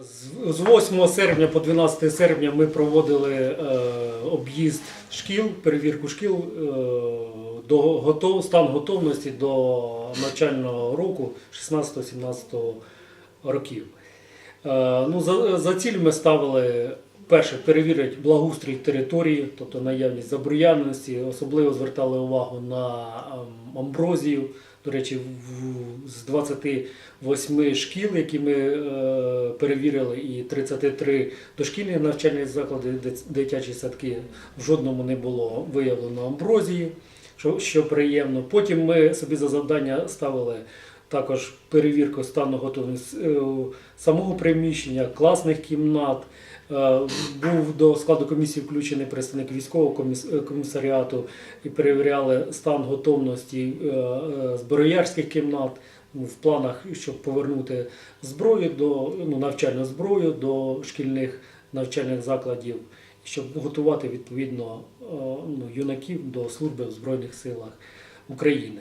З- З 8 серпня по 12 серпня ми проводили е, об'їзд шкіл, перевірку шкіл е, до готов, стан готовності до навчального року 16-17 років. Е, ну, за, за ціль ми ставили перше перевірити благоустрій території, тобто наявність забруяненості, особливо звертали увагу на ем, амброзію. До речі, з 28 шкіл, які ми е, перевірили, і 33 дошкільні навчальні заклади, дит- дитячі садки, в жодному не було виявлено амброзії, що, що приємно. Потім ми собі за завдання ставили також перевірку стану готовності е, самого приміщення, класних кімнат. Е, Був до складу комісії включений представник військового е, комісаріату і перевіряли стан готовності е, зброярських кімнат в планах, щоб повернути зброю до ну, навчальну зброю до шкільних навчальних закладів, щоб готувати відповідно ну, юнаків до служби в Збройних силах України.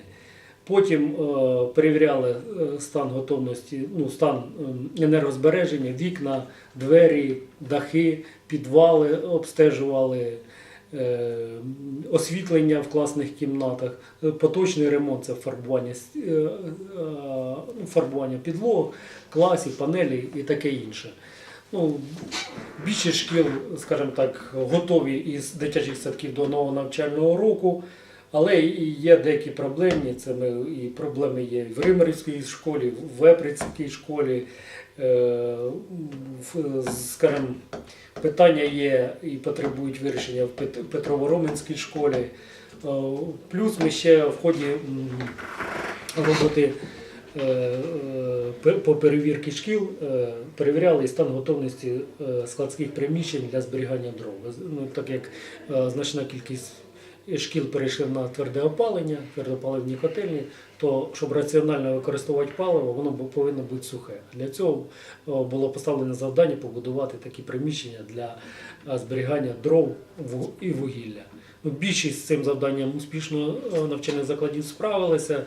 Потім е, перевіряли е, стан готовності, ну, стан е, енергозбереження, вікна, двері, дахи, підвали обстежували, освітлення в класних кімнатах, поточний ремонт це фарбування, фарбування підлог, класів, панелі і таке інше. Ну, більшість шкіл, скажімо так, готові із дитячих садків до нового навчального року. Але і є деякі проблемні. Це ми, і проблеми є в Римерівській школі, в Веприцькій школі. Е, Скажімо, питання є і потребують вирішення в Пет- Петрово-Роменській школі. Е, Плюс ми ще в ході роботи е, по перевірці шкіл перевіряли стан готовності складських приміщень для зберігання дров. Ну, так як значна кількість шкіл перейшли на тверде опалення, твердопаливні котельні, то щоб раціонально використовувати паливо, воно повинно бути сухе. Для цього було поставлено завдання побудувати такі приміщення для е, зберігання дров і вугілля. Ну, більшість з цим завданням успішно е, навчальних закладів справилися.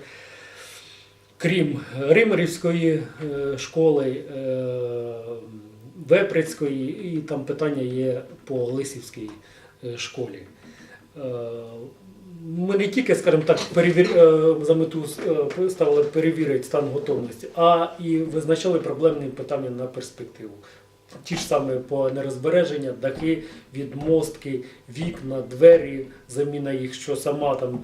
Крім Римерівської е, школи, е, Веприцької, і там питання є по Лисівській е, школі. Е, Ми не тільки, скажімо так, перевір... е, за мету е, ставили перевірити стан готовності, а і визначали проблемні питання на перспективу. Ті ж саме по нерозбереження, дахи, відмостки, вікна, двері, заміна їх, що сама там е,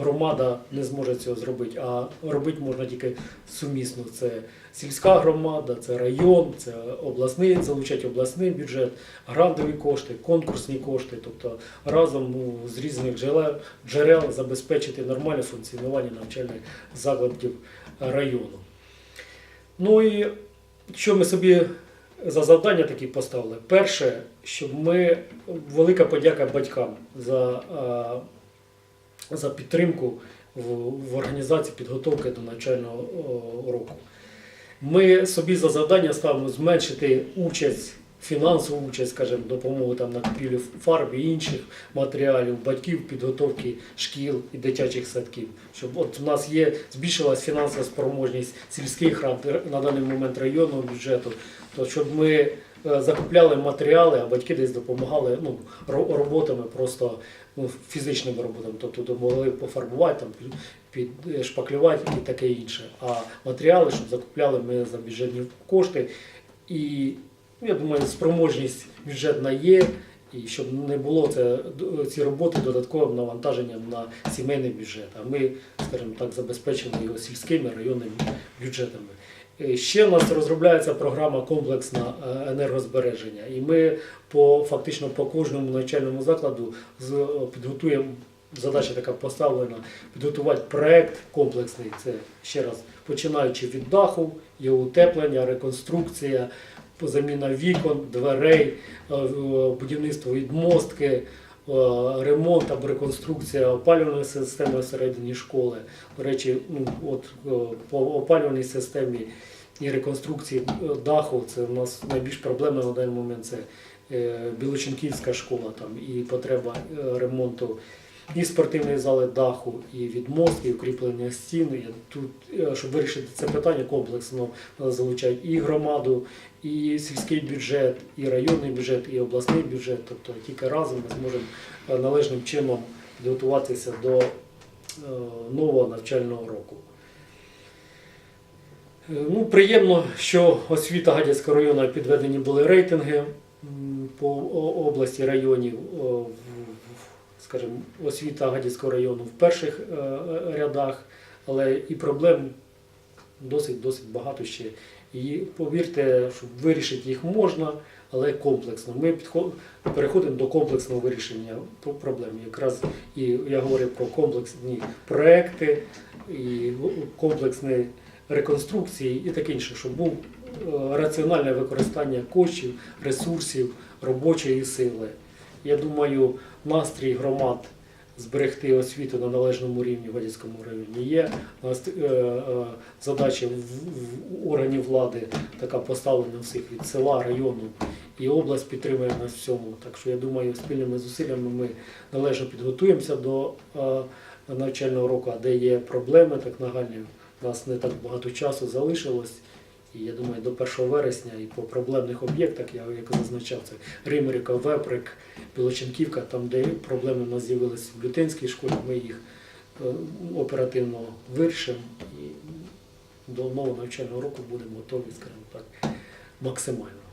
громада не зможе цього зробити, а робити можна тільки сумісно. Це сільська громада, це район, це обласний, залучати обласний бюджет, грантові кошти, конкурсні кошти, тобто разом ну, з різних джерел, джерел забезпечити нормальне функціонування навчальних закладів району. Ну і що ми собі за завдання такі поставили? Перше, щоб ми велика подяка батькам за, за підтримку в, в організації підготовки до навчального року. Ми собі за завдання ставимо зменшити участь, фінансову участь, скажімо, допомогу там на купівлю фарб і інших матеріалів, батьків, підготовки шкіл і дитячих садків. Щоб от у нас є збільшилась фінансова спроможність сільських рад на даний момент районного бюджету, то щоб ми е, закупляли матеріали, а батьки десь допомагали ну, роботами, просто ну, фізичними роботами, тобто допомогли пофарбувати, там, під- підшпаклювати і таке інше. А матеріали, щоб закупляли ми за бюджетні кошти. І я думаю, спроможність бюджетна є, і щоб не було це, ці роботи додатковим навантаженням на сімейний бюджет. А ми, скажімо так, забезпечили його сільськими районними бюджетами. Е, Ще у нас розробляється програма комплексна е, енергозбереження, і ми по фактично по кожному навчальному закладу підготуємо. Задача така поставлена підготувати проект комплексний. Це ще раз починаючи від даху, його утеплення, реконструкція, заміна вікон, дверей, е, будівництво відмостки, е, ремонт або реконструкція опалювальної системи всередині школи. До речі, ну, от е, по опалювальній системі і реконструкції е, даху це у нас найбільш проблемна на даний момент це е, Білоченківська школа там, і потреба е, ремонту і спортивної зали даху, і відмостки, і укріплення стін. І тут, е, щоб вирішити це питання комплексно, залучають і громаду, і сільський бюджет, і районний бюджет, і обласний бюджет. Тобто тільки разом ми зможемо е, належним чином підготуватися до е, нового навчального року. Ну, приємно, що освіта Гадяцького району підведені були рейтинги по області районів. Скажімо, освіта Гадяцького району в перших е, е, рядах, але і проблем досить досить багато ще. І повірте, що вирішити їх можна, але комплексно. Ми підхо- переходимо до комплексного вирішення проблем. Якраз і я говорив про комплексні проекти і комплексні реконструкції і таке інше, щоб був е, раціональне використання коштів, ресурсів, робочої сили. Я думаю, настрій громад зберегти освіту на належному рівні в Гадяцькому районі є. Е, е, Задача в, в органів влади така поставлена всіх від села, району і область підтримує нас в цьому. Так що я думаю, спільними зусиллями ми належно підготуємося до е, навчального року, а де є проблеми так нагальні. У нас не так багато часу залишилось. І я думаю, до 1 вересня і по проблемних об'єктах, я як зазначав, це Римрика, Веприк, Білоченківка, там, де проблеми у нас з'явилися в Лютинській школі, ми їх е, оперативно вирішимо і до нового навчального року будемо готові, скажімо так, максимально.